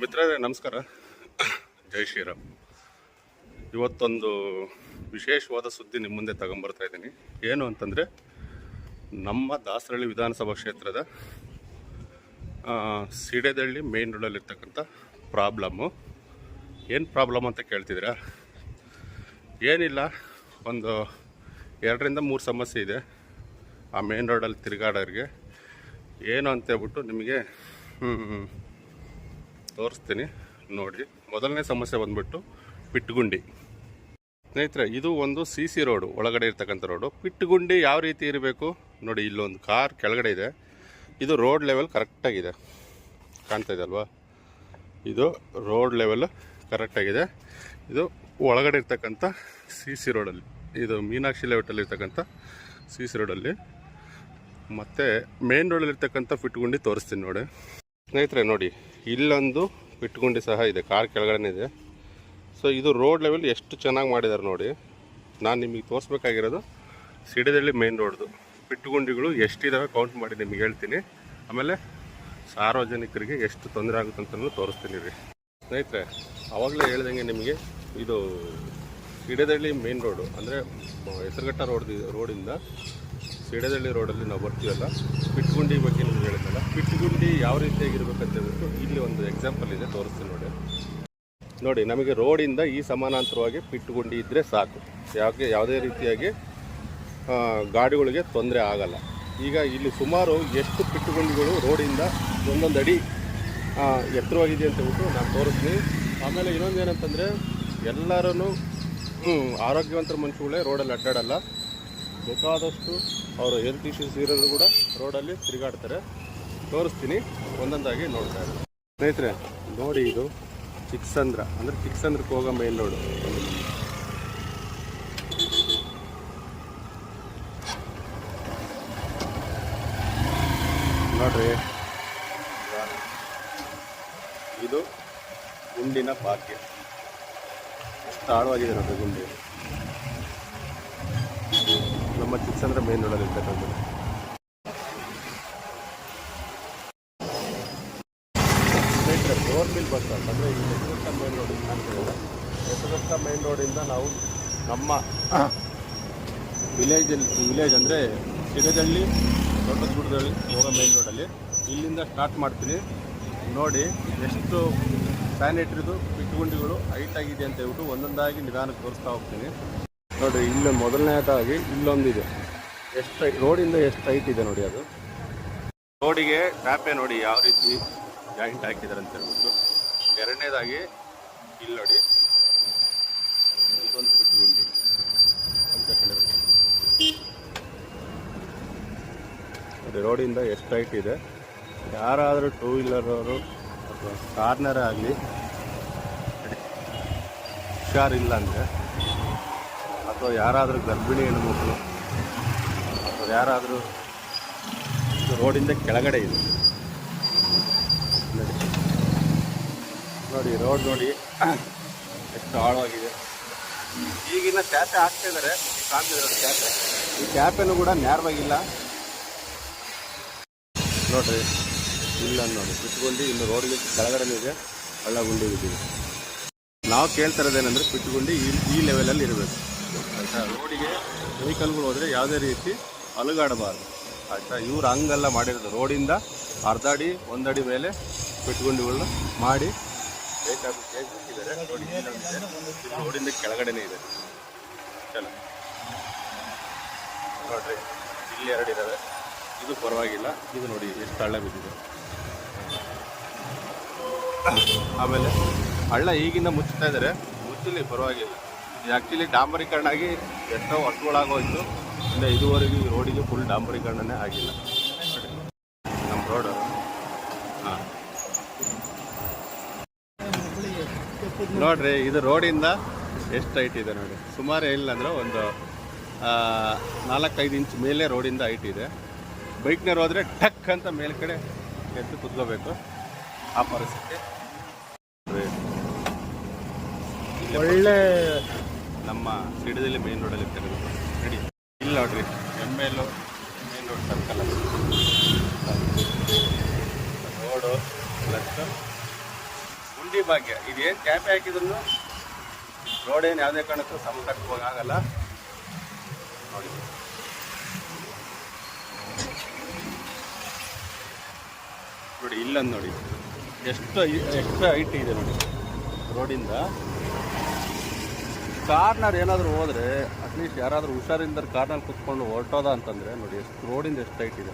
ಮಿತ್ರರೇ, ನಮಸ್ಕಾರ. ಜೈ ಶ್ರೀರಾಮ್. ಇವತ್ತೊಂದು ವಿಶೇಷವಾದ ಸುದ್ದಿ ನಿಮ್ಮ ಮುಂದೆ ತಗೊಂಬರ್ತಾ ಇದ್ದೀನಿ. ಏನು ಅಂತಂದರೆ, ನಮ್ಮ ದಾಸರಳ್ಳಿ ವಿಧಾನಸಭಾ ಕ್ಷೇತ್ರದ ಸಿಡೆದಳ್ಳಿ ಮೇನ್ ರೋಡಲ್ಲಿರ್ತಕ್ಕಂಥ ಪ್ರಾಬ್ಲಮ್ಮು ಏನು ಪ್ರಾಬ್ಲಮ್ ಅಂತ ಕೇಳ್ತಿದ್ದೀರಾ? ಏನಿಲ್ಲ, ಒಂದು ಎರಡರಿಂದ ಮೂರು ಸಮಸ್ಯೆ ಇದೆ ಆ ಮೇನ್ ರೋಡಲ್ಲಿ ತಿರುಗಾಡೋರಿಗೆ. ಏನು ಅಂತ ಹೇಳ್ಬಿಟ್ಟು ನಿಮಗೆ ತೋರಿಸ್ತೀನಿ. ನೋಡಿ, ಮೊದಲನೇ ಸಮಸ್ಯೆ ಬಂದ್ಬಿಟ್ಟು ಪಿಟ್ಗುಂಡಿ. ಸ್ನೇಹಿತರೆ, ಇದು ಒಂದು ಸಿ ಸಿ ರೋಡು ಒಳಗಡೆ ಇರ್ತಕ್ಕಂಥ ರೋಡು ಪಿಟ್ಗುಂಡಿ ಯಾವ ರೀತಿ ಇರಬೇಕು? ನೋಡಿ, ಇಲ್ಲೊಂದು ಕಾರ್ ಕೆಳಗಡೆ ಇದೆ. ಇದು ರೋಡ್ ಲೆವೆಲ್ ಕರೆಕ್ಟಾಗಿದೆ ಕಾಣ್ತಾ ಇದೆ ಅಲ್ವಾ? ಇದು ರೋಡ್ ಲೆವೆಲ್ ಕರೆಕ್ಟಾಗಿದೆ ಇದು ಒಳಗಡೆ ಇರ್ತಕ್ಕಂಥ ಸಿ ಸಿ ರೋಡಲ್ಲಿ ಇದು ಮೀನಾಕ್ಷಿ ಲೇಔಟಲ್ಲಿ ಇರ್ತಕ್ಕಂಥ ಸಿ ಸಿ ರೋಡಲ್ಲಿ ಮತ್ತು ಮೇನ್ ರೋಡಲ್ಲಿರ್ತಕ್ಕಂಥ ಫಿಟ್ಗುಂಡಿ ತೋರಿಸ್ತೀನಿ ನೋಡಿ. ಸ್ನೇಹಿತರೆ, ನೋಡಿ, ಇಲ್ಲೊಂದು ಬಿಟ್ಕೊಂಡು ಸಹ ಇದೆ, ಕಾರ್ ಕೆಳಗಡೆ ಇದೆ. ಸೊ ಇದು ರೋಡ್ ಲೆವೆಲ್ ಎಷ್ಟು ಚೆನ್ನಾಗಿ ಮಾಡಿದ್ದಾರೆ ನೋಡಿ. ನಾನು ನಿಮಗೆ ತೋರಿಸ್ಬೇಕಾಗಿರೋದು ಸಿಡಿದಳ್ಳಿ ಮೇನ್ ರೋಡ್ದು ಪಿಟ್ಟುಗುಂಡಿಗಳು ಎಷ್ಟಿದಾವೆ ಕೌಂಟ್ ಮಾಡಿ ನಿಮಗೆ ಹೇಳ್ತೀನಿ. ಆಮೇಲೆ ಸಾರ್ವಜನಿಕರಿಗೆ ಎಷ್ಟು ತೊಂದರೆ ಆಗುತ್ತೆ ಅಂತಲೂ ತೋರಿಸ್ತೀನಿ ರೀ. ಸ್ನೇಹಿತರೆ ಆವಾಗಲೇ ಹೇಳ್ದಂಗೆ ನಿಮಗೆ ಇದು ಸಿಡಿದಳ್ಳಿ ಮೇನ್ ರೋಡು ಅಂದರೆ ಹೆಸರುಘಟ್ಟ ರೋಡ್ ರೋಡಿಂದ ಸಿಡಿದಳ್ಳಿ ರೋಡಲ್ಲಿ ನಾವು ಬರ್ತೀವಲ್ಲ? ಪಿಟ್ಗುಂಡಿ ಬಗ್ಗೆ ನಿಮ್ಗೆ ಹೇಳಿದ್ನಲ್ಲ? ಪಿಟ್ಗುಂಡಿ ಯಾವ ರೀತಿಯಾಗಿರ್ಬೇಕಂತ ಹೇಳ್ಬಿಟ್ಟು ಇಲ್ಲಿ ಒಂದು ಎಕ್ಸಾಂಪಲ್ ಇದೆ, ತೋರಿಸ್ತೀನಿ ನೋಡಿ. ನೋಡಿ, ನಮಗೆ ರೋಡಿಂದ ಈ ಸಮಾನಾಂತರವಾಗಿ ಪಿಟ್ಟುಗುಂಡಿ ಇದ್ದರೆ ಸಾಕು. ಯಾಕೆ? ಯಾವುದೇ ರೀತಿಯಾಗಿ ಗಾಡಿಗಳಿಗೆ ತೊಂದರೆ ಆಗಲ್ಲ. ಈಗ ಇಲ್ಲಿ ಸುಮಾರು ಎಷ್ಟು ಪಿಟ್ಟುಗುಂಡಿಗಳು ರೋಡಿಂದ ಒಂದೊಂದು ಅಡಿ ಎತ್ತರವಾಗಿದೆ ಅಂತ ಹೇಳ್ಬಿಟ್ಟು ನಾನು ತೋರಿಸ್ತೀನಿ. ಆಮೇಲೆ ಇನ್ನೊಂದು ಏನಂತಂದರೆ ಎಲ್ಲರೂ ಆರೋಗ್ಯವಂತರ ಮನುಷ್ಯಗಳೇ ರೋಡಲ್ಲಿ ಅಡ್ಡಾಡಲ್ಲ. ಬೇಕಾದಷ್ಟು ಅವರು ಎಲ್ ಟಿ ಸಿ ಇರೋರು ಕೂಡ ರೋಡಲ್ಲಿ ತಿರುಗಾಡ್ತಾರೆ. ತೋರಿಸ್ತೀನಿ. ಒಂದೊಂದಾಗಿ ನೋಡ್ತಾ ಇದ್ದಾರೆ ಸ್ನೇಹಿತರೆ, ನೋಡಿ ಇದು ಚಿಕ್ಸಂದ್ರ ಅಂದರೆ ಚಿಕ್ಸಂದ್ರಕ್ಕೆ ಹೋಗೋ ಮೇನ್ ರೋಡು. ನೋಡ್ರಿ. ಇದು ಗುಂಡಿನ ಭಾಗ್ಯ ಎಷ್ಟು ಆಳವಾಗಿದೆ ನೋಡ್ರಿ ಗುಂಡಿ. ನಮ್ಮ ಚಿಕ್ಕಸಂದ್ರ ಮೇನ್ ರೋಡಲ್ಲಿ ಇರ್ತಕ್ಕಂಥದ್ದು. ಮಿಲ್ ಬಸ್ ಸ್ಟಾಪ್ ಅಂದರೆ ಈ ಯಶವಂತ ಮೇನ್ ರೋಡ್ ಕಾಣ್ತಿರಲ್ಲ ಯಶವಂತ ಮೇನ್ ರೋಡಿಂದ ನಾವು ನಮ್ಮ ವಿಲೇಜಲ್ಲಿ ವಿಲೇಜ್ ಅಂದರೆ ಸಿಗದಳ್ಳಿ ದೊಡ್ಡಗುಡದಲ್ಲಿ ಹೋಗೋ ಮೇನ್ ರೋಡಲ್ಲಿ ಇಲ್ಲಿಂದ ಸ್ಟಾರ್ಟ್ ಮಾಡ್ತೀನಿ. ನೋಡಿ ಎಷ್ಟು ಸ್ಯಾನಿಟ್ರಿದು ಪಿಟ್ಟುಗುಂಡಿಗಳು ಹೈಟ್ ಆಗಿದೆ ಅಂತ ಹೇಳ್ಬಿಟ್ಟು ಒಂದೊಂದಾಗಿ ನಿಧಾನಕ್ಕೆ ತೋರಿಸ್ತಾ ಹೋಗ್ತೀನಿ. ನೋಡಿರಿ ಇಲ್ಲ ಮೊದಲನೇದಾಗಿ ಇಲ್ಲೊಂದಿದೆ. ಎಷ್ಟು ರೋಡಿಂದ ಎಷ್ಟು ಹೈಟ್ ಇದೆ ನೋಡಿ ಅದು? ರೋಡಿಗೆ ಟ್ಯಾಪೆ ನೋಡಿ ಯಾವ ರೀತಿ ಜಾಯಿಂಟ್ ಹಾಕಿದ್ದಾರೆ ಅಂತ ಹೇಳ್ಬಿಟ್ಟು. ಎರಡನೇದಾಗಿ ಇಲ್ಲಿ ನೋಡಿ. ಇದೊಂದು ಪಿಟ್ಟುಗುಂಡಿ ಅಂತ ಕೇಳಿದ್ರು. ನೋಡಿ ರೋಡಿಂದ ಎಷ್ಟು ಹೈಟ್ ಇದೆ? ಯಾರಾದರೂ ಟೂ ವೀಲರವರು ಅಥವಾ ಕಾರ್ನರ್ ಆಗಲಿ ಹುಷಾರಿಲ್ಲ ಅಂದರೆ ಅಥವಾ ಯಾರಾದರೂ ಗರ್ಭಿಣಿ ಹೆಣ್ಮಕ್ಳು, ಅಥವಾ ಯಾರಾದರೂ ರೋಡಿಂದ ಕೆಳಗಡೆ ಇದೆ. ನೋಡಿ. ನೋಡಿ, ರೋಡ್ ನೋಡಿ ಎಷ್ಟು ಆಳವಾಗಿದೆ. ಈಗಿನ ಚಾಪೆ ಹಾಕ್ತಾ ಇದ್ದಾರೆ ಕಾಣ್ತಿದ್ದಾರೆ ಟ್ಯಾಪೆ ಈ ಚಾಪೆನು ಕೂಡ ನೇರವಾಗಿಲ್ಲ. ನೋಡ್ರಿ, ಇಲ್ಲ ನೋಡಿ ಪಿಟ್ಗುಂಡಿ ಇನ್ನು ರೋಡ್ಗೆ ಕೆಳಗಡೆ ಇದೆ, ಹಳ್ಳಗುಂಡಿ ಗುಂಡಿ ನಾವು ಕೇಳ್ತಾ ಇರೋದೇನೆಂದ್ರೆ ಪಿಟ್ಗುಂಡಿ ಈ ಈ ಲೆವೆಲಲ್ಲಿ ಇರಬೇಕು. ಆಯಿತಾ ರೋಡಿಗೆ ವೆಹಿಕಲ್ಗಳು ಹೋದರೆ ಯಾವುದೇ ರೀತಿ ಅಲುಗಾಡಬಾರ್ದು. ಆಯಿತಾ? ಇವ್ರು ಹಂಗೆಲ್ಲ ಮಾಡಿರೋದು. ರೋಡಿಂದ ಅರ್ಧ ಅಡಿ ಒಂದಡಿ ಮೇಲೆ ಪಿಟ್ಗುಂಡಿಗಳನ್ನ ಮಾಡಿ ಬೇಕಾದ ಬಿಟ್ಟಿದ್ದಾರೆ ರೋಡಿಗೆ. ರೋಡಿಂದ ಕೆಳಗಡೆನೇ ಇದೆ. ಚಲ. ನೋಡ್ರಿ, ಇಲ್ಲಿ ಎರಡು ಇದ್ದಾವೆ ಇದು ಪರವಾಗಿಲ್ಲ. ಇದು ನೋಡಿ, ಎಷ್ಟು ಹಳ್ಳ ಬಿದ್ದಿದೆ. ಆಮೇಲೆ ಹಳ್ಳ ಈಗಿಂದ ಮುಚ್ಚುತ್ತಾ ಇದ್ದಾರೆ. ಮುಚ್ಚಲಿ ಪರವಾಗಿಲ್ಲ. ಇದು ಆ್ಯಕ್ಚುಲಿ ಡಾಂಬರೀಕರಣ ಆಗಿ ಎಷ್ಟೋ ವರ್ಷಗಳಾಗೋಯ್ತು. ಇನ್ನು ಇದುವರೆಗೂ ಈ ರೋಡಿಗೆ ಫುಲ್ ಡಾಂಬರೀಕರಣನೇ ಆಗಿಲ್ಲ. ನಮ್ಮ ರೋಡು ಹಾಂ. ನೋಡ್ರಿ, ಇದು ರೋಡಿಂದ ಎಷ್ಟು ಹೈಟ್ ಇದೆ ನೋಡಿ. ಸುಮಾರು ಇಲ್ಲಂದ್ರೆ ಒಂದು ನಾಲ್ಕೈದು ಇಂಚ್ ಮೇಲೆ ರೋಡಿಂದ ಹೈಟ್ ಇದೆ. ಬೈಕ್ನವ್ರು ಹೋದರೆ ಟಕ್ ಅಂತ ಮೇಲ್ಕಡೆ ಎದ್ದು ಕುತ್ಕೋಬೇಕು. ಆ ಪರಿಸ್ಥಿತಿ. ಒಳ್ಳೆ ನಮ್ಮ ಸಿಡಿದಲ್ಲಿ ಮೇನ್ ರೋಡಲ್ಲಿ ತೆಗೆದು ನಡಿ. ಇಲ್ಲ ನೋಡ್ರಿ M L main road circle road plus ಗುಂಡಿ ಭಾಗ್ಯ ಇದೇನು ಕ್ಯಾಪೆ ಹಾಕಿದ್ರು ರೋಡ್ ಏನು ಯಾವುದೇ ಕಾರಣಕ್ಕೂ ಸಮುದ್ರಕ್ಕೆ ಆಗಲ್ಲ ನೋಡಿ. ನೋಡಿ, ಇಲ್ಲೊಂದು ನೋಡಿ. ಎಷ್ಟು ಎಷ್ಟು ಹೈಟ್ ಇದೆ ನೋಡಿ. ರೋಡಿಂದ ಕಾರ್ನರ್ ಏನಾದರೂ ಹೋದರೆ ಅಟ್ಲೀಸ್ಟ್ ಯಾರಾದರೂ ಹುಷಾರಿಂದ ಕಾರ್ನಲ್ಲಿ ಕುತ್ಕೊಂಡು ಹೊರಟೋದ ಅಂತಂದರೆ ನೋಡಿ, ಎಷ್ಟು ರೋಡಿಂದ ಎಷ್ಟು ಟೈಟ್ ಇದೆ.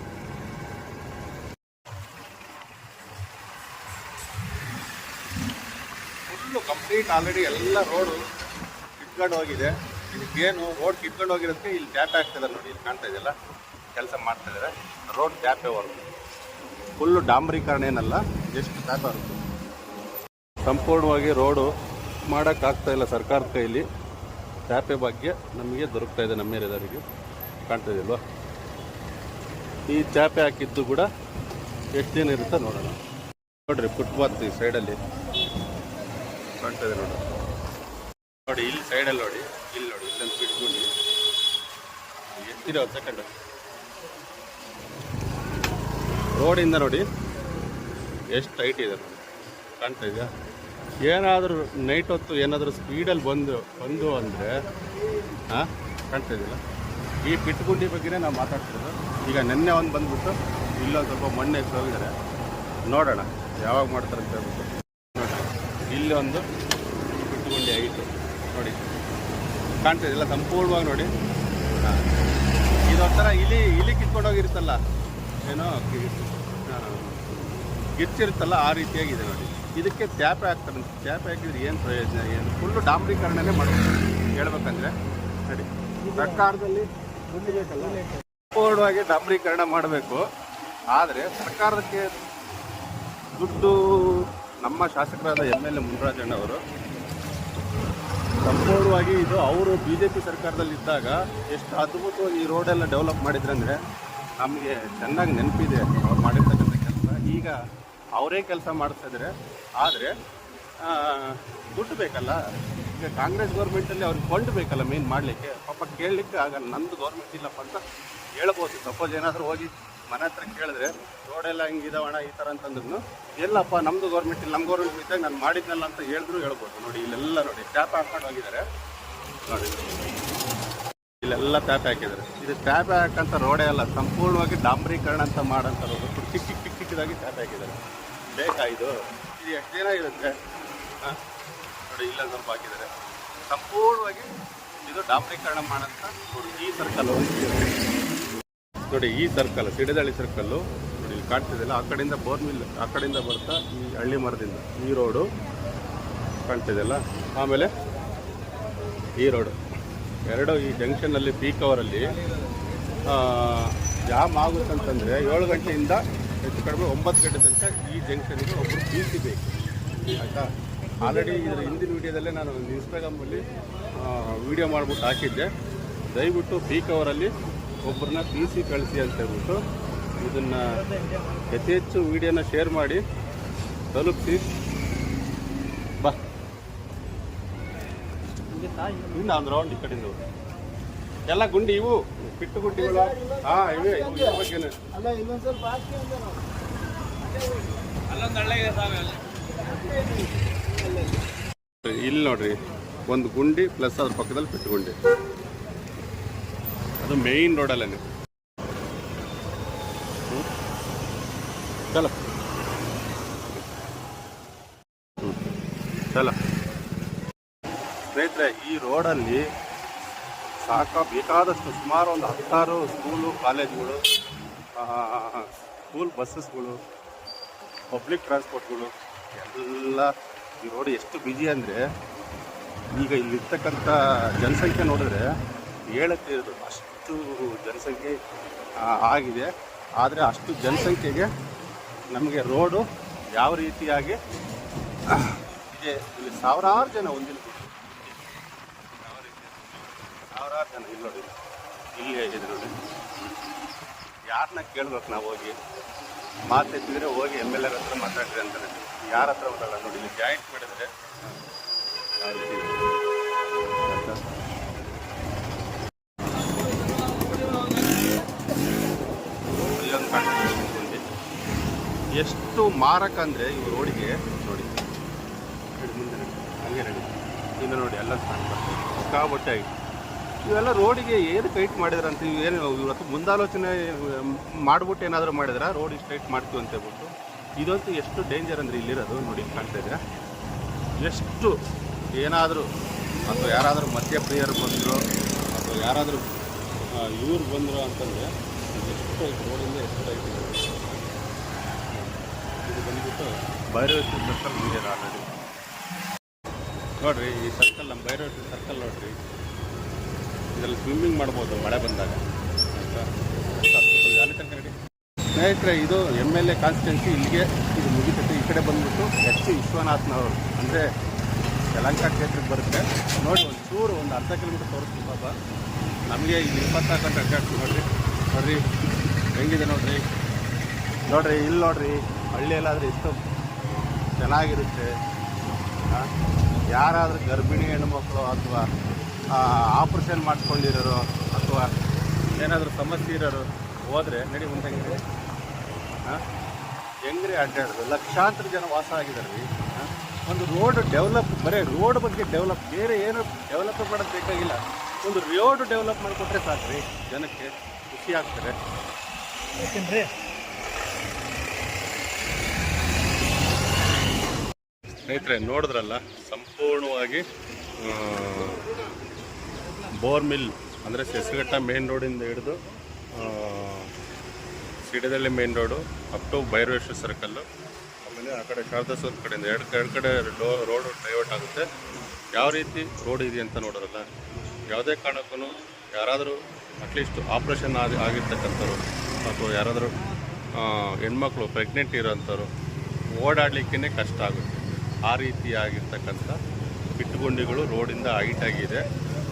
ಫುಲ್ಲು ಕಂಪ್ಲೀಟ್ ಆಲ್ರೆಡಿ ಎಲ್ಲ ರೋಡು ಕಿತ್ಕೊಂಡು ಹೋಗಿದೆ. ಇದಕ್ಕೇನು ರೋಡ್ ಕಿತ್ಕೊಂಡು ಹೋಗಿರೋದಕ್ಕೆ ಇಲ್ಲಿ ಟ್ಯಾಪ್ ಆಗ್ತಿದ್ದಾರೆ ನೋಡಿ, ಇಲ್ಲಿ ಕಾಣ್ತಾ ಇದೆಯಲ್ಲ? ಕೆಲಸ ಮಾಡ್ತಾ ಇದ್ದಾರೆ ರೋಡ್ ಟ್ಯಾಪೇ ವರ್ಕ್ ಫುಲ್ಲು ಡಾಂಬರೀಕರಣ ಏನಲ್ಲ ಎಷ್ಟು ಟ್ಯಾಪ್ ಆಗುತ್ತೆ. ಸಂಪೂರ್ಣವಾಗಿ ರೋಡು ಮಾಡೋಕ್ಕಾಗ್ತಾ ಇಲ್ಲ ಸರ್ಕಾರದ ಕೈಲಿ. ಟ್ಯಾಪೆ ಭಾಗ್ಯ ನಮಗೆ ದೊರಕ್ತಾ ಇದೆ ನಮ್ಮ ಏರಿಯಾದವರಿಗೆ. ಕಾಣ್ತಾ ಈ ಚಾಪೆ ಹಾಕಿದ್ದು ಕೂಡ ಎಷ್ಟು ದಿನ ಇರುತ್ತೆ ನೋಡೋಣ. ನೋಡ್ರಿ ಫುಟ್ಪಾತ್ ಈ ಸೈಡಲ್ಲಿ ಕಾಣ್ತಾ ಇದೆ ನೋಡಿ. ನೋಡಿ, ಇಲ್ಲಿ ಸೈಡಲ್ಲಿ ನೋಡಿ. ಇಲ್ಲಿ ನೋಡಿ ಇಲ್ಲೊಂದು ಬಿಟ್ಕೊಂಡು ಒಂದು ಸೆಕೆಂಡ್ ರೋಡಿಂದ ನೋಡಿ. ಎಷ್ಟು ಹೈಟ್ ಇದೆ ನೋಡಿ. ಕಾಣ್ತಾ ಇದೆಯಾ? ಏನಾದರೂ ನೈಟ್ ಹೊತ್ತು ಏನಾದರೂ ಸ್ಪೀಡಲ್ಲಿ ಬಂದು ಬಂದು ಅಂದರೆ ಹಾಂ ಕಾಣ್ತಾ ಇದೆಯಲ್ಲ? ಈ ಪಿಟ್ಗುಂಡಿ ಬಗ್ಗೆನೇ ನಾವು ಮಾತಾಡ್ತಿರೋದು. ಈಗ ನಿನ್ನೆ ಒಂದು ಬಂದ್ಬಿಟ್ಟು, ಇಲ್ಲೊಂದು ಸ್ವಲ್ಪ ಮಣ್ಣೆ ಹೋಗಿದ್ದಾರೆ ನೋಡೋಣ, ಯಾವಾಗ ಮಾಡ್ತಾರೆ ಅಂತ ಹೇಳ್ಬಿಟ್ಟು. ನೋಡಿ ಇಲ್ಲಿ ಒಂದು ಪಿಟ್ಗುಂಡಿ ಐಟು ನೋಡಿ. ಕಾಣ್ತಾ ಇದೆಯಲ್ಲ? ಸಂಪೂರ್ಣವಾಗಿ ನೋಡಿ. ಹಾಂ. ಇದೊಂಥರ ಇಲಿ ಇಲಿ ಕಿತ್ಕೊಂಡೋಗಿರುತ್ತಲ್ಲ? ಏನೋ ಗಿಚ್ಚಿರುತ್ತಲ್ಲ ಆ ರೀತಿಯಾಗಿದೆ ನೋಡಿ. ಇದಕ್ಕೆ ತ್ಯಾಪೆ ಹಾಕ್ತಾರೆ. ತ್ಯಾಪೆ ಹಾಕಿದ್ರೆ ಏನು ಪ್ರಯೋಜನ? ಏನು? ಫುಲ್ಲು ಡಾಂಬರೀಕರಣನೇ ಮಾಡಬೇಕು ಹೇಳ್ಬೇಕಂದ್ರೆ, ಸರಿ. ಸರ್ಕಾರದಲ್ಲಿ ಪೂರ್ಣವಾಗಿ ಡಾಂಬರೀಕರಣ ಮಾಡಬೇಕು. ಆದರೆ ಸರ್ಕಾರಕ್ಕೆ ದುಡ್ಡು ನಮ್ಮ ಶಾಸಕರಾದ ಎಂ ಎಲ್ ಎ ಮುನ್ರಾಜಣ್ಣವರು ಸಂಪೂರ್ಣವಾಗಿ ಇದು ಅವರು ಬಿ ಜೆ ಪಿ ಸರ್ಕಾರದಲ್ಲಿದ್ದಾಗ ಎಷ್ಟು ಅದ್ಭುತವಾಗಿ ಈ ರೋಡೆಲ್ಲ ಡೆವಲಪ್ ಮಾಡಿದ್ರಂದರೆ, ನಮಗೆ ಚೆನ್ನಾಗಿ ನೆನಪಿದೆ. ಅವ್ರು ಮಾಡಿರ್ತಕ್ಕಂಥ ಕೆಲಸ. ಈಗ ಅವರೇ ಕೆಲಸ ಮಾಡ್ತಾ ಇದ್ದಾರೆ ಆದರೆ ದುಡ್ಡು ಬೇಕಲ್ಲ. ಈಗ ಕಾಂಗ್ರೆಸ್ ಗೌರ್ಮೆಂಟಲ್ಲಿ ಅವ್ರಿಗೆ ಫಂಡ್ ಬೇಕಲ್ಲ ಮೇನ್ ಮಾಡಲಿಕ್ಕೆ. ಪಾಪ ಕೇಳಲಿಕ್ಕೆ ಆಗಲ್ಲ. ನಂದು ಗೌರ್ಮೆಂಟ್ ಇಲ್ಲಪ್ಪ ಅಂತ ಹೇಳ್ಬೋದು. ಸಪೋಸ್ ಏನಾದರೂ ಹೋಗಿ ಮನೆ ಹತ್ರ ಕೇಳಿದ್ರೆ ರೋಡೆಲ್ಲ ಹಿಂಗಿದಾವಣ ಈ ಥರ ಅಂತಂದ್ರು ಎಲ್ಲಪ್ಪ ನಮ್ಮದು ಗೌರ್ಮೆಂಟ್ ಇಲ್ಲ. ನಮ್ಮ ಗೌರ್ಮೆಂಟ್ ಇದ್ದಾಗ ನಾನು ಮಾಡಿದ್ನಲ್ಲ ಅಂತ ಹೇಳಿದ್ರು ಹೇಳ್ಬೋದು. ನೋಡಿ, ಇಲ್ಲೆಲ್ಲ ನೋಡಿ. ಟ್ಯಾಪ್ ಹಾಕೊಂಡು ಹೋಗಿದ್ದಾರೆ. ನೋಡಿ. ಇಲ್ಲೆಲ್ಲ ಟ್ಯಾಪ್ ಹಾಕಿದ್ದಾರೆ. ಇದು ಟ್ಯಾಪ್ ಹಾಕಂತ ರೋಡೇ ಅಲ್ಲ. ಸಂಪೂರ್ಣವಾಗಿ ಡಾಂಬರೀಕರಣ ಅಂತ ಮಾಡೋಂಥ ರೋಡು. ಚಿಕ್ಕ ಚಿಕ್ಕ, ಚಿಕ್ಕದಾಗಿ ಟ್ಯಾಪ್ ಹಾಕಿದ್ದಾರೆ. ಬೇಕಾ ಇದು? ಇದು ಎಷ್ಟು ದಿನ ಇರುತ್ತೆ? ಹಾಂ? ನೋಡಿ, ಇಲ್ಲ ಸ್ವಲ್ಪ ಹಾಕಿದ್ದಾರೆ. ಸಂಪೂರ್ಣವಾಗಿ ಇದು ಡಾಂಬರೀಕರಣ ಮಾಡೋಂಥ ನೋಡಿ, ಈ ಸರ್ಕಲ್ ನೋಡಿ, ಈ ಸರ್ಕಲ್ ಸಿಡಿದಳ್ಳಿ ಸರ್ಕಲ್ಲು ನೋಡಿ, ಇಲ್ಲಿ ಕಾಣ್ತಿದೆಯಲ್ಲ ಆ ಕಡೆಯಿಂದ ಬೋರ್ಮಿಲ್ ಆ ಕಡೆಯಿಂದ ಬರ್ತಾ ಈ ಹಳ್ಳಿ ಮರದಿಂದ, ಈ ರೋಡು ಕಾಣ್ತಿದೆಯಲ್ಲ ಆಮೇಲೆ ಈ ರೋಡು ಎರಡು ಈ ಜಂಕ್ಷನ್ನಲ್ಲಿ ಪೀಕ್ ಅವರಲ್ಲಿ ಜಾಮ್ ಆಗುತ್ತಂತಂದರೆ ಏಳು ಗಂಟೆಯಿಂದ ಹೆಚ್ಚು ಕಡಿಮೆ ಒಂಬತ್ತು ಗಂಟೆ ತನಕ ಈ ಜಂಕ್ಷನಿಗೆ ಒಬ್ಬರು ಪಿ ಸಿ ಬೇಕು ಆಯಿತಾ? ಆಲ್ರೆಡಿ ಇದರ ಹಿಂದಿನ ವಿಡಿಯೋದಲ್ಲೇ ನಾನು ಒಂದು ಇನ್ಸ್ಟಾಗ್ರಾಮಲ್ಲಿ ವಿಡಿಯೋ ಮಾಡಿಬಿಟ್ಟು ಹಾಕಿದ್ದೆ. ದಯವಿಟ್ಟು ಪೀಕ್ ಅವರಲ್ಲಿ ಒಬ್ಬರನ್ನ ಪಿ ಸಿ ಕಳಿಸಿ ಅಂತ ಹೇಳ್ಬಿಟ್ಟು ಇದನ್ನು ಹೆಚ್ಚು ವಿಡಿಯೋನ ಶೇರ್ ಮಾಡಿ ತಲುಪಿಸಿ. ಬಾ. ಇನ್ನು ಒಂದು ರೌಂಡ್ ಈ ಕಡೆಯಿಂದ. ಎಲ್ಲ ಗುಂಡಿ ಇವು. ಪಿಟ್ಟು ಗುಂಡಿ ಹಾ ಇವೆ. ಇವು ಇದ್ರ ಅಲ್ಲ ಇನ್ನೊಂದ್ ಸ್ವಲ್ಪ ಹಾಕಿ ಅಂದ್ರೆ ನಾವು. ಇಲ್ಲಿ ನೋಡ್ರಿ ಒಂದು ಗುಂಡಿ ಪ್ಲಸ್ ಅದ್ರ ಪಕ್ಕದಲ್ಲಿ ಪಿಟ್ಟು ಗುಂಡಿ. ಅದು ಮೇಯ್ನ್ ರೋಡಲ್ಲೇ ಚಲ. ಚಲೋ ಚಲ. ಸ್ನೇಹಿತರೆ ಈ ರೋಡಲ್ಲಿ ಸಾಕ ಬೇಕಾದಷ್ಟು ಸುಮಾರು ಒಂದು ಹತ್ತಾರು ಸ್ಕೂಲು ಕಾಲೇಜುಗಳು ಸ್ಕೂಲ್ ಬಸ್ಸಸ್ಗಳು ಪಬ್ಲಿಕ್ ಟ್ರಾನ್ಸ್ಪೋರ್ಟ್ಗಳು ಎಲ್ಲ ಈ ರೋಡ್ ಎಷ್ಟು ಬಿಜಿ ಅಂದರೆ ಈಗ ಇಲ್ಲಿರ್ತಕ್ಕಂಥ ಜನಸಂಖ್ಯೆ ನೋಡಿದ್ರೆ ಹೇಳಕ್ಕೆ ಅಷ್ಟು ಜನಸಂಖ್ಯೆ ಆಗಿದೆ. ಆದರೆ ಅಷ್ಟು ಜನಸಂಖ್ಯೆಗೆ ನಮಗೆ ರೋಡು ಯಾವ ರೀತಿಯಾಗಿ ಇದೆ. ಇಲ್ಲಿ ಸಾವಿರಾರು ಜನ ರೀತಿ ಸಾವಿರಾರು ಜನ ಇಲ್ಲಿ ನೋಡಿ. ಇಲ್ಲಿ ಹೇಗಿದೆ ನೋಡಿ. ಯಾರನ್ನ ಕೇಳ್ಬೇಕು ನಾವು ಹೋಗಿ? ಮಾತಾಡ್ತಿದ್ರೆ ಹೋಗಿ ಎಂ ಎಲ್ ಎರ್ ಹತ್ರ ಮಾತಾಡ್ರಿ ಅಂತಾರೆ ಯಾರ ಹತ್ರ ಮಾತಾಡಲ್ಲ ನೋಡಿ, ಇಲ್ಲಿ ಜಾಯಿಂಟ್ ಮಾಡಿದ್ರೆ. ಎಷ್ಟು ಮಾರಕ ಅಂದರೆ ಈ ರೋಡಿಗೆ ನೋಡಿ. ಮುಂದೆ ಹಂಗೆ ನಡೀತು ಇನ್ನು ನೋಡಿ ಎಲ್ಲ ಕಾಣ್ಬರ್ತದೆ ಸಿಕ್ಕಾಬಟ್ಟೆ ಆಗಿದೆ. ಇವೆಲ್ಲ ರೋಡಿಗೆ ಏನು ಟೈಟ್ ಮಾಡಿದ್ರೆ ಅಂತ ಏನು ಇವತ್ತು ಮುಂದಾಲೋಚನೆ ಮಾಡ್ಬಿಟ್ಟು ಏನಾದರೂ ಮಾಡಿದ್ರೆ? ರೋಡ್ ಸ್ಟ್ರೈಟ್ ಮಾಡ್ತೀವಿ ಅಂತ ಹೇಳ್ಬಿಟ್ಟು. ಇದಂತೂ ಎಷ್ಟು ಡೇಂಜರ್ ಅಂದರೆ ಇಲ್ಲಿರೋದು ನೋಡಿ ಕಾಣ್ತಾ ಎಷ್ಟು ಏನಾದರೂ ಅಥವಾ ಯಾರಾದರೂ ಮದ್ಯಪ್ರಿಯರು ಬಂದರು, ಅಥವಾ ಯಾರಾದರೂ ಇವ್ರು ಬಂದರು ಅಂತಂದರೆ ಎಷ್ಟು ರೋಡಿಂದ ಎಷ್ಟು ಐತೆ ಇದು. ಬಂದ್ಬಿಟ್ಟು ಭೈರವೇಶ್ವರ ಸರ್ಕಲ್ ಮುಂದೆ ಆಲ್ರೆಡಿ ನೋಡ್ರಿ ಈ ಸರ್ಕಲ್ ನಮ್ಮ ಭೈರವೇಶ್ವರ ಸರ್ಕಲ್ ನೋಡ್ರಿ. ಇದರಲ್ಲಿ ಸ್ವಿಮ್ಮಿಂಗ್ ಮಾಡ್ಬೋದು, ಮಳೆ ಬಂದಾಗ. ಸ್ನೇಹಿತರೆ, ಇದು ಎಂ ಎಲ್ ಎ ಕಾನ್ಸ್ಟಿಟ್ಯೂನ್ಸಿ ಇಲ್ಲಿಗೆ ಇದು ಮುಗಿತೈತೆ. ಈ ಕಡೆ ಬಂದ್ಬಿಟ್ಟು ಎಚ್ ಸಿ ವಿಶ್ವನಾಥ್ನವರು, ಅಂದರೆ ಯಲಂಕ ಕ್ಷೇತ್ರಕ್ಕೆ ಬರುತ್ತೆ. ನೋಡಿ, ಒಂದು ಚೂರು, ಒಂದು ಅರ್ಧ ಕಿಲೋಮೀಟರ್ ತೋರಿಸ್ತೀವಿ ಪಾಪ. ನಮಗೆ ಇಲ್ಲಿ ಇಪ್ಪತ್ನಾಲ್ಕು ಗಂಟೆ ಅಡ್ಡಾಡ್ತೀವಿ ನೋಡಿರಿ. ನೋಡಿರಿ, ಹೆಂಗಿದೆ ನೋಡಿರಿ? ನೋಡ್ರಿ, ಇಲ್ಲಿ ನೋಡ್ರಿ ಹಳ್ಳಿಯಲ್ಲಾದರೆ ಎಷ್ಟು ಚೆನ್ನಾಗಿರುತ್ತೆ. ಯಾರಾದರೂ ಗರ್ಭಿಣಿ ಹೆಣ್ಮಕ್ಳು ಅಥವಾ ಆಪ್ರೇಷನ್ ಮಾಡ್ಕೊಂಡಿರೋರು ಅಥವಾ ಏನಾದರೂ ಸಮಸ್ಯೆ ಇರೋರು ಹೋದರೆ ನಡಿ ಮುಂದೆ ಹೆಂಗ್ರಿ ಹಾಂ ಹೆಂಗ್ರಿ ಅಡ್ಡಾಡೋದು ಲಕ್ಷಾಂತರ ಜನ ವಾಸ ಆಗಿದ್ದಾರೆ ರೀ. ಒಂದು ರೋಡ್ ಡೆವಲಪ್ ಬರೀ ರೋಡ್ ಬಗ್ಗೆ ಡೆವಲಪ್ ಬೇರೆ ಏನು ಡೆವಲಪ್ ಮಾಡೋದು ಬೇಕಾಗಿಲ್ಲ. ಒಂದು ರೋಡ್ ಡೆವಲಪ್ ಮಾಡಿಕೊಟ್ರೆ ಸಾಕು ರೀ ಜನಕ್ಕೆ ಖುಷಿ ಆಗ್ತಾರೆ ಯಾಕಂದ್ರೆ ಸ್ನೇಹಿತರೆ ನೋಡಿದ್ರಲ್ಲ ಸಂಪೂರ್ಣವಾಗಿ ಬೋರ್ ಮಿಲ್ ಅಂದರೆ ಸೆಸಗಟ್ಟ ಮೇನ್ ರೋಡಿಂದ ಹಿಡಿದು Sididalli main road up to Bhairaveshwara circle ಆಮೇಲೆ ಆ ಕಡೆ ಶಾರದಾಸೂರ್ ಕಡೆಯಿಂದ ಎರಡು ಎರಡು ಕಡೆ ರೋಡು ಡೈವರ್ಟ್ ಆಗುತ್ತೆ. ಯಾವ ರೀತಿ ರೋಡ್ ಇದೆ ಅಂತ ನೋಡೋರಲ್ಲ, ಯಾವುದೇ ಕಾರಣಕ್ಕೂ ಯಾರಾದರೂ ಅಟ್ಲೀಸ್ಟ್ ಆಪ್ರೇಷನ್ ಆಗಿ, ಆಗಿರ್ತಕ್ಕಂಥವ್ರು ಅಥವಾ ಯಾರಾದರೂ ಹೆಣ್ಮಕ್ಳು ಪ್ರೆಗ್ನೆಂಟ್ ಇರೋಂಥವ್ರು ಓಡಾಡಲಿಕ್ಕೇ ಕಷ್ಟ ಆಗುತ್ತೆ. ಆ ರೀತಿಯಾಗಿರ್ತಕ್ಕಂಥ ಬಿಟ್ಟುಗುಂಡಿಗಳು ರೋಡಿಂದ ಹೈಟಾಗಿದೆ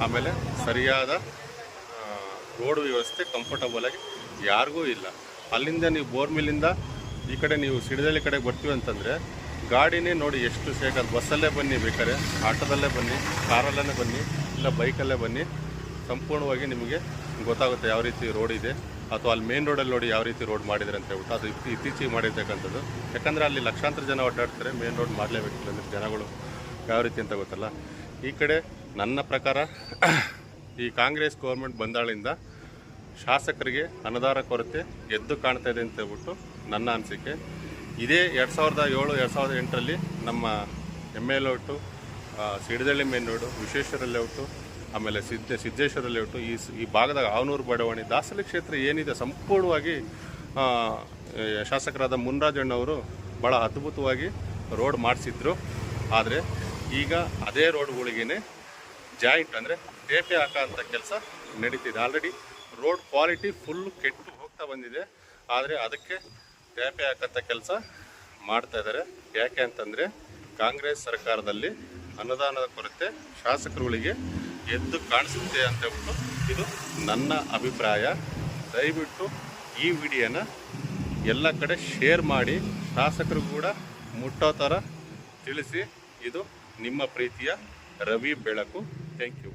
ಆಮೇಲೆ ಸರಿಯಾದ ರೋಡ್ ವ್ಯವಸ್ಥೆ ಕಂಫರ್ಟಬಲ್ ಆಗಿ ಯಾರಿಗೂ ಇಲ್ಲ. ಅಲ್ಲಿಂದ ನೀವು ಬೋರ್ಮಿಲಿಂದ ಈ ಕಡೆ ನೀವು ಸಿಡಿದಳ್ಳಿ ಕಡೆ ಬರ್ತೀವಿ ಅಂತಂದರೆ ಗಾಡಿನೇ ನೋಡಿ ಎಷ್ಟು ಸೇಕ ಬಸ್ಸಲ್ಲೇ ಬನ್ನಿ ಬೇಕಾದ್ರೆ, ಆಟೋದಲ್ಲೇ ಬನ್ನಿ ಕಾರಲ್ಲೇ ಬನ್ನಿ, ಇಲ್ಲ ಬೈಕಲ್ಲೇ ಬನ್ನಿ, ಸಂಪೂರ್ಣವಾಗಿ ನಿಮಗೆ ಗೊತ್ತಾಗುತ್ತೆ ಯಾವ ರೀತಿ ರೋಡ್ ಇದೆ. ಅಥವಾ ಅಲ್ಲಿ ಮೇನ್ ರೋಡಲ್ಲಿ ನೋಡಿ ಯಾವ ರೀತಿ ರೋಡ್ ಮಾಡಿದ್ದಾರೆ ಅಂತ ಹೇಳ್ಬಿಟ್ಟು ಅದು ಇತ್ತೀ- ಇತ್ತೀಚೆಗೆ ಮಾಡಿರ್ತಕ್ಕಂಥದ್ದು. ಯಾಕಂದರೆ ಅಲ್ಲಿ ಲಕ್ಷಾಂತರ ಜನ ಓಡಾಡ್ತಾರೆ ಮೇನ್ ರೋಡ್ ಮಾಡಲೇಬೇಕು ಅಂದರೆ ಜನಗಳು ಯಾವ ರೀತಿ ಅಂತ ಗೊತ್ತಲ್ಲ. ಈ ಕಡೆ ನನ್ನ ಪ್ರಕಾರ ಈ ಕಾಂಗ್ರೆಸ್ ಗೌರ್ಮೆಂಟ್ ಬಂದಾಳಿಂದ ಶಾಸಕರಿಗೆ ಅನುದಾನ ಕೊರತೆ ಎದ್ದು ಕಾಣ್ತಾ ಇದೆ ಅಂತ ಹೇಳ್ಬಿಟ್ಟು ನನ್ನ ಅನಿಸಿಕೆ. ಇದೇ ಎರಡು ಸಾವಿರದ ಏಳು, ಎರಡು ಸಾವಿರದ ಎಂಟರಲ್ಲಿ ನಮ್ಮ ಎಂ ಎಲ್ ಒಟ್ಟು Sididahalli main road Vishweshwara layout ಆಮೇಲೆ ಸಿದ್ದ ಸಿದ್ದೇಶ್ವರ ಲೇಔಟು ಈ ಈ ಭಾಗದ ಆವನೂರು ಬಡಾವಣೆ, ದಾಸಲಿ ಕ್ಷೇತ್ರ ಏನಿದೆ ಸಂಪೂರ್ಣವಾಗಿ ಶಾಸಕರಾದ ಮುನ್ರಾಜಣ್ಣವರು ಭಾಳ ಅದ್ಭುತವಾಗಿ ರೋಡ್ ಮಾಡಿಸಿದ್ರು. ಆದರೆ ಈಗ ಅದೇ ರೋಡ್ಗಳಿಗೇನೆ ಜಾಯಿಂಟ್ ಅಂದರೆ ಟೇಪೆ ಹಾಕೋಂಥ ಕೆಲಸ ನಡೀತಿದೆ. ಆಲ್ರೆಡಿ ರೋಡ್ ಕ್ವಾಲಿಟಿ ಫುಲ್ ಕೆಟ್ಟು ಹೋಗ್ತಾ ಬಂದಿದೆ. ಆದರೆ ಅದಕ್ಕೆ ಟೇಪೆ ಹಾಕೋಂಥ ಕೆಲಸ ಮಾಡ್ತಾ ಇದ್ದಾರೆ ಯಾಕೆ ಅಂತಂದರೆ ಕಾಂಗ್ರೆಸ್ ಸರ್ಕಾರದಲ್ಲಿ ಅನುದಾನದ ಕೊರತೆ ಶಾಸಕರುಗಳಿಗೆ ಎದ್ದು ಕಾಣಿಸುತ್ತೆ ಅಂತ ಹೇಳ್ಬಿಟ್ಟು ಇದು ನನ್ನ ಅಭಿಪ್ರಾಯ. ದಯವಿಟ್ಟು ಈ ವಿಡಿಯೋನ ಎಲ್ಲ ಕಡೆ ಶೇರ್ ಮಾಡಿ. ಶಾಸಕರು ಕೂಡ ಮುಟ್ಟೋ ಥರ ತಿಳಿಸಿ. ಇದು ನಿಮ್ಮ ಪ್ರೀತಿಯ ರವಿ ಬೆಳಕು ಥ್ಯಾಂಕ್ ಯು